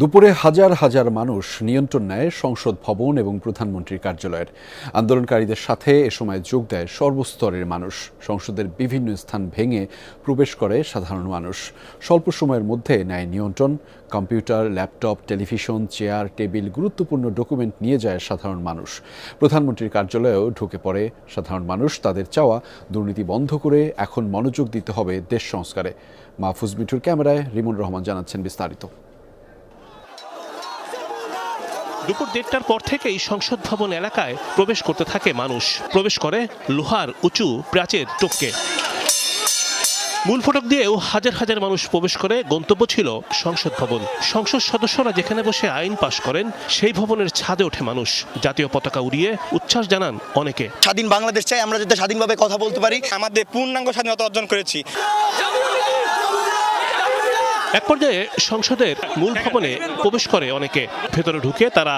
দুপুরে হাজার হাজার মানুষ নিয়ন্ত্রণ নেয় সংসদ ভবন এবং প্রধানমন্ত্রীর কার্যালয়ের। আন্দোলনকারীদের সাথে এ সময় যোগ দেয় সর্বস্তরের মানুষ। সংসদের বিভিন্ন স্থান ভেঙে প্রবেশ করে সাধারণ মানুষ। স্বল্প সময়ের মধ্যে নেয় নিয়ন্ত্রণ, computer, laptop, television, chair, table গুরুত্বপূর্ণ ডকুমেন্ট নিয়ে যায় সাধারণ মানুষ। প্রধানমন্ত্রীর কার্যালয়েও ঢুকে পড়ে সাধারণ মানুষ। তাদের চাওয়া দুর্নীতি বন্ধ করে এখন মনোযোগ দিতে হবে দেশ সংস্কারে। মাহফুজ মিঠুর ক্যামেরায় রিমন রহমান জানাচ্ছেন বিস্তারিত। দুপুর দেড়টার পর থেকেই সংসদ ভবন এলাকায় প্রবেশ করতে থাকে মানুষ। প্রবেশ করে লোহার উঁচু প্রাচীর টপকে। মূল ফটক দিয়েও হাজার হাজার মানুষ প্রবেশ করে গন্তব্য ছিল সংসদ ভবন। সংসদ সদস্যরা যেখানে বসে আইন পাশ করেন, সেই ভবনের ছাদে ওঠে মানুষ। জাতীয় পতাকা উড়িয়ে উচ্ছ্বাস জানান অনেকে। স্বাধীন বাংলাদেশ চাই, আমরা যাতে স্বাধীনভাবে কথা বলতে পারি। আমাদের পূর্ণাঙ্গ স্বাধীনতা অর্জন করেছি। এক পর্যায়ে সংসদের মূল ভবনে প্রবেশ করে অনেকে। ভেতরে ঢুকে তারা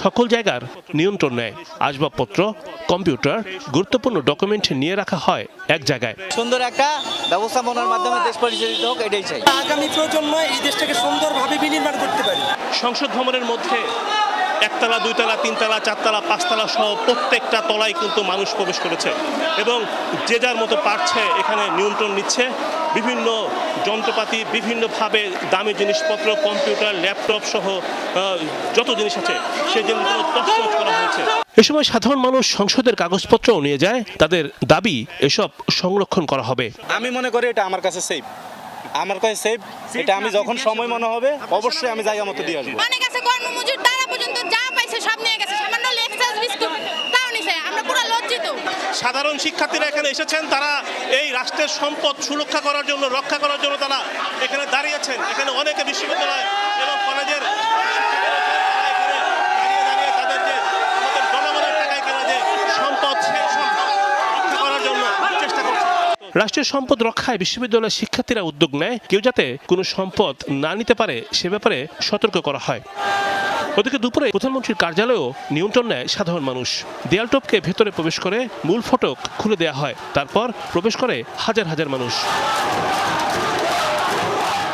সকল জায়গার নিয়ন্ত্রণ নেয়। আসবাবপত্র কম্পিউটার গুরুত্বপূর্ণ ডকুমেন্ট নিয়ে রাখা হয় এক জায়গায়। সুন্দর একটা ব্যবস্থাপনার মাধ্যমে দেশ পরিচালিত হোক এটাই চাই। আগামী প্রজন্ম এই দেশটাকে সুন্দরভাবে বিনির্মাণ করতে পারে। সংসদ ভবনের মধ্যে একতলা দুইতলা তিনতলা চারতলা পাঁচতলা সহ প্রত্যেকটা তলায় কিন্তু মানুষ প্রবেশ করেছে। এবং যে যার মতো পারছে এখানে নিয়ন্ত্রণ নিচ্ছে। বিভিন্ন যন্ত্রপাতি বিভিন্নভাবে দামি জিনিসপত্র কম্পিউটার ল্যাপটপ সহ যত জিনিস আছে সেই জিনিসগুলো তছনছ করা হয়েছে। এ সময় সাধারণ মানুষ সংসদের কাগজপত্রও নিয়ে যায়। তাদের দাবি এসব সংরক্ষণ করা হবে। আমি মনে করি এটা আমার কাছে সেফ আমার কাছে সেফ এটা আমি যখন সময় মনে হবে অবশ্যই আমি জায়গা মতো দিয়ে আসব। সাধারণ শিক্ষার্থীরা এখানে এসেছেন, তারা এই রাষ্ট্রের সম্পদ সুরক্ষা করার জন্য, রক্ষা করার জন্য তারা এখানে দাঁড়িয়েছেন। এখানে অনেকে বিশ্ববিদ্যালয় এবং কলেজের দাঁড়িয়ে দাঁড়িয়ে তাদের যে আমাদের জনগণের টাকায় কেনা যে সম্পদ সেই সম্পদ রক্ষা করার জন্য চেষ্টা করছে রাষ্ট্রের সম্পদ রক্ষায় বিশ্ববিদ্যালয়ের শিক্ষার্থীরা উদ্যোগ নেয়। কেউ যাতে কোনো সম্পদ না নিতে পারে, সে ব্যাপারে সতর্ক করা হয়। ওদিকে দুপুরে প্রধানমন্ত্রীর কার্যালয়েও নিয়ন্ত্রণ নেয় সাধারণ মানুষ। দেয়াল টপকে ভেতরে প্রবেশ করে মূল ফটক খুলে দেওয়া হয়। তারপর প্রবেশ করে হাজার হাজার মানুষ।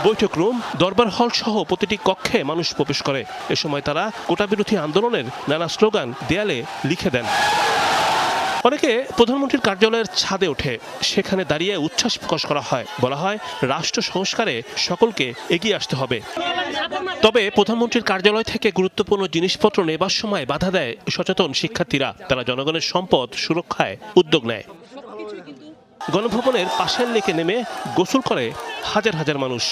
বৈঠক রুম, দরবার হল সহ প্রতিটি কক্ষে মানুষ প্রবেশ করে। এ সময় তারা কোটা বিরোধী আন্দোলনের নানা স্লোগান দেয়ালে লিখে দেন। অনেকে প্রধানমন্ত্রীর কার্যালয়ের ছাদে ওঠে। সেখানে দাঁড়িয়ে উচ্ছ্বাস প্রকাশ করা হয়। বলা হয়, রাষ্ট্র সংস্কারে সকলকে এগিয়ে আসতে হবে। তবে প্রধানমন্ত্রীর কার্যালয় থেকে গুরুত্বপূর্ণ জিনিসপত্র নেবার সময় বাধা দেয় সচেতন শিক্ষার্থীরা। তারা জনগণের সম্পদ সুরক্ষায় উদ্যোগ নেয়। গণভবনের পাশের লেকে নেমে গোসল করে হাজার হাজার মানুষ।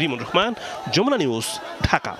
রিমন রহমান, যমুনা নিউজ, ঢাকা।